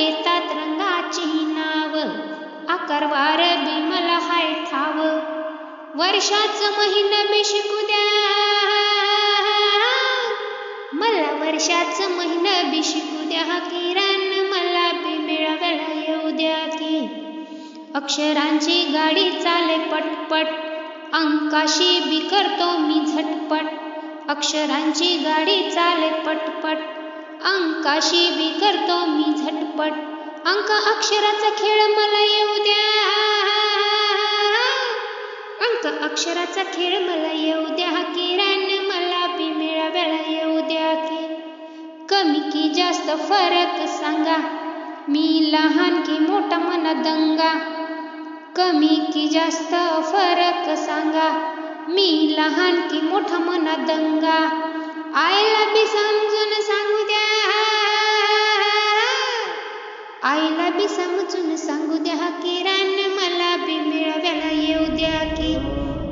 येतात रंगाची नाव. आकारवार बी मला हाय ठाव. वर्षाचं महिना मी शिकू द्या. मला वर्षाचं महिना बी शिकू द्या. किरण मला बी मिळाव्याला येऊ द्या की. अक्षरांची गाडी चाले पटपट. अंकाशी बी करतो मी झटपट. अक्षरांची गाडी चाले पटपट. अंकाशी बी करतो मी झटपट. अंक अक्षराचा खेळ मला येऊ द्या. अंक अक्षराचा खेळ मला येऊ द्या. किरण मला बी मिळाव्याला येऊ द्या की. कमी की जास्त फरक सांगा. मी लहान की मोठा मना दंगा. कमी की जास्त फरक सांगा. मी लहान की मोठा मना दंगा. आईला बी समजू आईला बी समजून सांगू द्या किरण मला बी मिळाव्याला येऊ द्या की.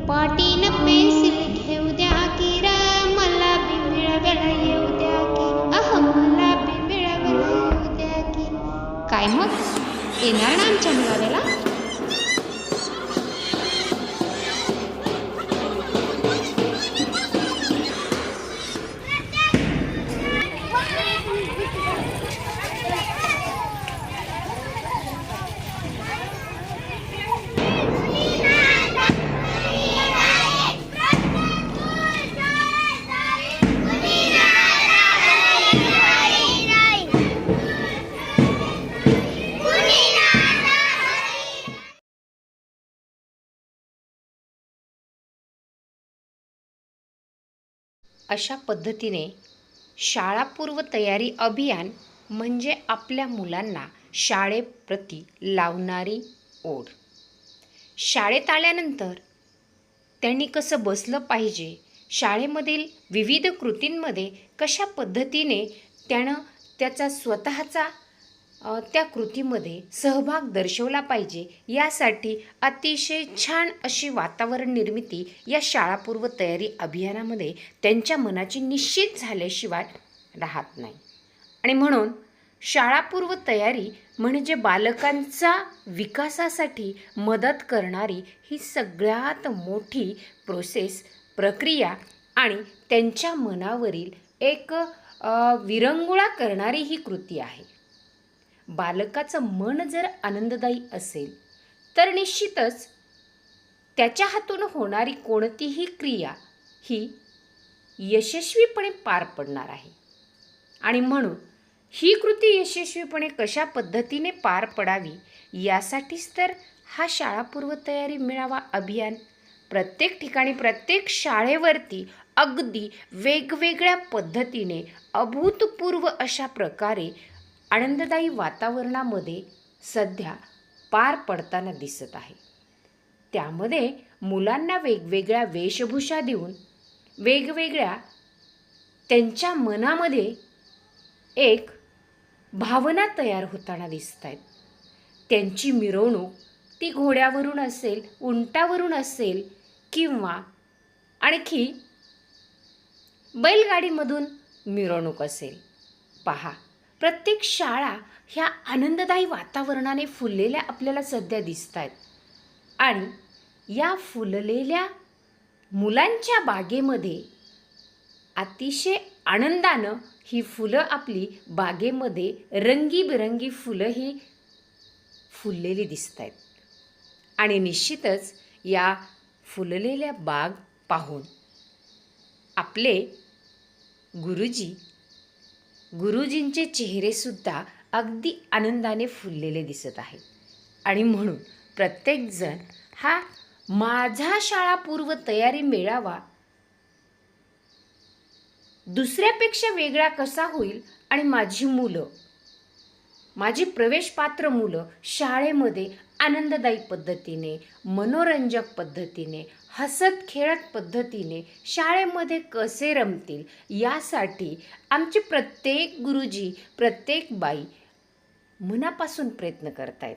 पाटीन पेन्सिल घेऊ द्या किरा मला बी मिळाव्याला येऊ द्या की. अह मला बी मिळाव्याला येऊ द्या की. काय मग? येणार ना आमच्या मिळाव्याला अशा पद्धतीने शाळापूर्व तयारी अभियान म्हणजे आपल्या मुलांना शाळेप्रती लावणारी ओढ. शाळेत आल्यानंतर त्यांनी कसं बसलं पाहिजे शाळेमधील विविध कृतींमध्ये कशा पद्धतीने त्यानं त्याचा स्वतःचा त्या कृतीमध्ये सहभाग दर्शवला पाहिजे. यासाठी अतिशय छान अशी वातावरण निर्मिती या शाळापूर्व तयारी अभियानामध्ये त्यांच्या मनाची निश्चित झाल्याशिवाय राहत नाही. आणि म्हणून शाळापूर्व तयारी म्हणजे बालकांचा विकासासाठी मदत करणारी ही सगळ्यात मोठी प्रोसेस प्रक्रिया आणि त्यांच्या मनावरील एक विरंगुळा करणारी ही कृती आहे. बालकाचं मन जर आनंददायी असेल तर निश्चितच त्याच्या हातून होणारी कोणतीही क्रिया ही यशस्वीपणे पार पडणार आहे. आणि म्हणून ही कृती यशस्वीपणे कशा पद्धतीने पार पडावी यासाठीच तर हा शाळापूर्व तयारी मिळावा अभियान प्रत्येक ठिकाणी प्रत्येक शाळेवरती अगदी वेगवेगळ्या पद्धतीने अभूतपूर्व अशा प्रकारे आनंददायी वातावरणामध्ये सध्या पार पडताना दिसत आहे. त्यामध्ये मुलांना वेगवेगळ्या वेशभूषा देऊन वेगवेगळ्या त्यांच्या मनामध्ये एक भावना तयार होताना दिसत आहेत त्यांची मिरवणूक ती घोड्यावरून असेल उंटावरून असेल किंवा आणखी बैलगाडीमधून मिरवणूक असेल. पहा प्रत्येक शाळा ह्या आनंददायी वातावरणाने फुललेल्या आपल्याला सध्या दिसत आहेत आणि या फुललेल्या मुलांच्या बागेमध्ये अतिशय आनंदानं ही फुलं आपली बागेमध्ये रंगीबिरंगी फुलं ही फुललेली दिसत आहेत आणि निश्चितच या फुललेल्या बाग पाहून आपले गुरुजी गुरुजींचे चेहरेसुद्धा अगदी आनंदाने फुललेले दिसत आहेत. आणि म्हणून प्रत्येकजण हा माझा शाळापूर्व तयारी मेळावा दुसऱ्यापेक्षा वेगळा कसा होईल आणि माझी मुलं माझी प्रवेशपात्र मुलं शाळेमध्ये आनंददायी पद्धतीने मनोरंजक पद्धतीने हसत खेळत पद्धतीने शाळेमध्ये कसे रमतील यासाठी आमचे प्रत्येक गुरुजी प्रत्येक बाई मनापासून प्रयत्न करतायत.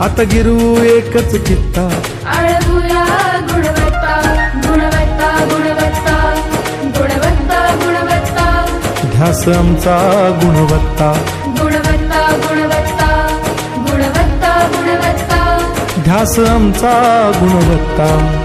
आता गिरू एकच कित्ता. आळगुया गुणवत्ता गुणवत्ता गुणवत्ता गुणवत्ता गुणवत्ता. ध्यास आमचा गुणवत्ता. गुणवत्ता गुणवत्ता गुणवत्ता गुणवत्ता. ध्यास आमचा गुणवत्ता.